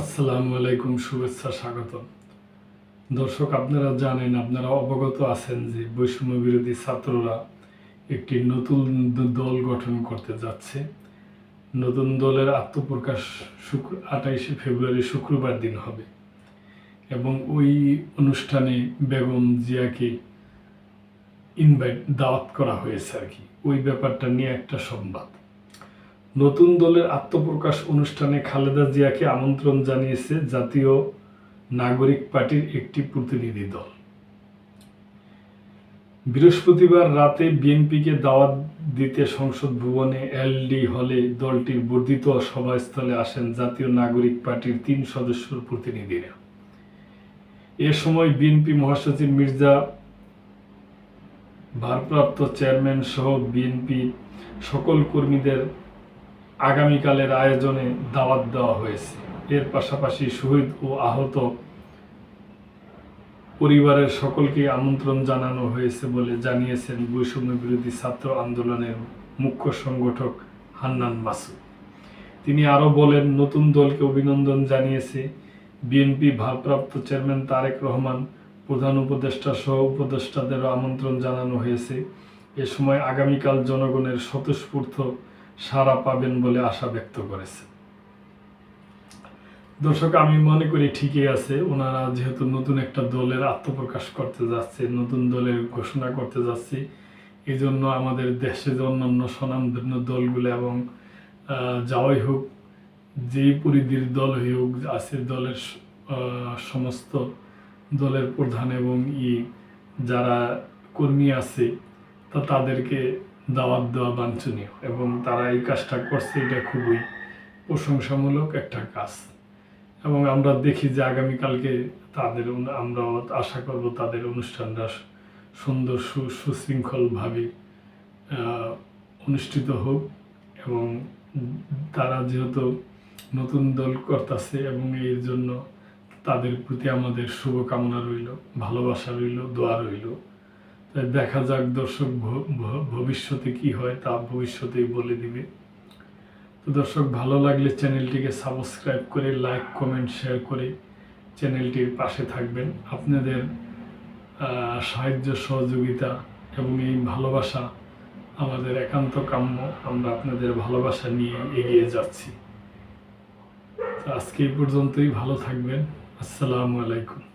আসসালামু আলাইকুম, শুভেচ্ছা, স্বাগতম। দর্শক, আপনারা জানেন, আপনারা অবগত আছেন যে বৈষম্য বিরোধী ছাত্ররা একটি নতুন দল গঠন করতে যাচ্ছে। নতুন দলের আত্মপ্রকাশ শুক্র, আঠাইশে ফেব্রুয়ারি শুক্রবার দিন হবে এবং ওই অনুষ্ঠানে বেগম জিয়াকে ইনভাইট দাওয়াত করা হয়েছে আর কি। ওই ব্যাপারটা নিয়ে একটা সংবাদ। নতুন দলের আত্মপ্রকাশ অনুষ্ঠানে খালেদা জিয়াকে আমন্ত্রণ জানিয়েছে জাতীয় নাগরিক পার্টির একটি প্রতিনিধি দল। বৃহস্পতিবার রাতে বিএনপিকে দাওয়াত দিতে সংসদ ভবনে এলডি হলে দলটির বর্ধিত সভাস্থলে আসেন জাতীয় নাগরিক পার্টির তিন সদস্যর প্রতিনিধিরা। এ সময় বিএনপি মহাসচিব মির্জা ভারপ্রাপ্ত চেয়ারম্যান সহ বিএনপি সকল কর্মীদের আগামীকালের আয়োজনে দাওয়াত দেওয়া হয়েছে। এর পাশাপাশি শহীদ ও আহত পরিবারের সকলকে আমন্ত্রণ জানানো হয়েছে বলে জানিয়েছেন বৈষম্য বিরোধী ছাত্র আন্দোলনের মুখ্য সংগঠক হান্নান মাসুদ। তিনি আরও বলেন, নতুন দলকে অভিনন্দন জানিয়েছে বিএনপি ভারপ্রাপ্ত চেয়ারম্যান তারেক রহমান, প্রধান উপদেষ্টা সহ উপদেষ্টাদেরও আমন্ত্রণ জানানো হয়েছে। এ সময় আগামীকাল জনগণের স্বতঃস্ফূর্ত সাড়া পাবেন বলে আশা ব্যক্ত করেছে। দর্শক, আমি মনে করি ঠিকই আছে। ওনারা যেহেতু নতুন একটা দলের আত্মপ্রকাশ করতে যাচ্ছে, নতুন দলের ঘোষণা করতে যাচ্ছে এই জন্য আমাদের দেশে যে অন্যান্য স্বনামধন্য দলগুলো এবং যাওয়াই হোক যেই পরিধির দল হোক, আছে দলের সমস্ত দলের প্রধান এবং ই যারা কর্মী আছে, তা তাদেরকে দাওয়াত দেওয়া বাঞ্ছনীয় এবং তারা এই কাজটা করছে, এটা খুবই প্রশংসামূলক একটা কাজ। এবং আমরা দেখি যে আগামীকালকে তাদের আমরা আশা করব তাদের অনুষ্ঠানটা সুন্দর সু, সুশৃঙ্খলভাবে অনুষ্ঠিত হোক এবং তারা যেহেতু নতুন দল করতেছে এবং এর জন্য তাদের প্রতি আমাদের শুভকামনা রইল, ভালোবাসা রইল, দোয়া রইল। দেখা যাক দর্শক ভবিষ্যতে কি হয়, তা ভবিষ্যতেই বলে দিবে। তো দর্শক, ভালো লাগলে চ্যানেলটিকে সাবস্ক্রাইব করে, লাইক, কমেন্ট, শেয়ার করে চ্যানেলটির পাশে থাকবেন। আপনাদের সাহায্য, সহযোগিতা এবং এই ভালোবাসা আমাদের একান্ত কাম্য। আমরা আপনাদের ভালোবাসা নিয়ে এগিয়ে যাচ্ছি। তো আজকে এই পর্যন্তই। ভালো থাকবেন। আসসালামু আলাইকুম।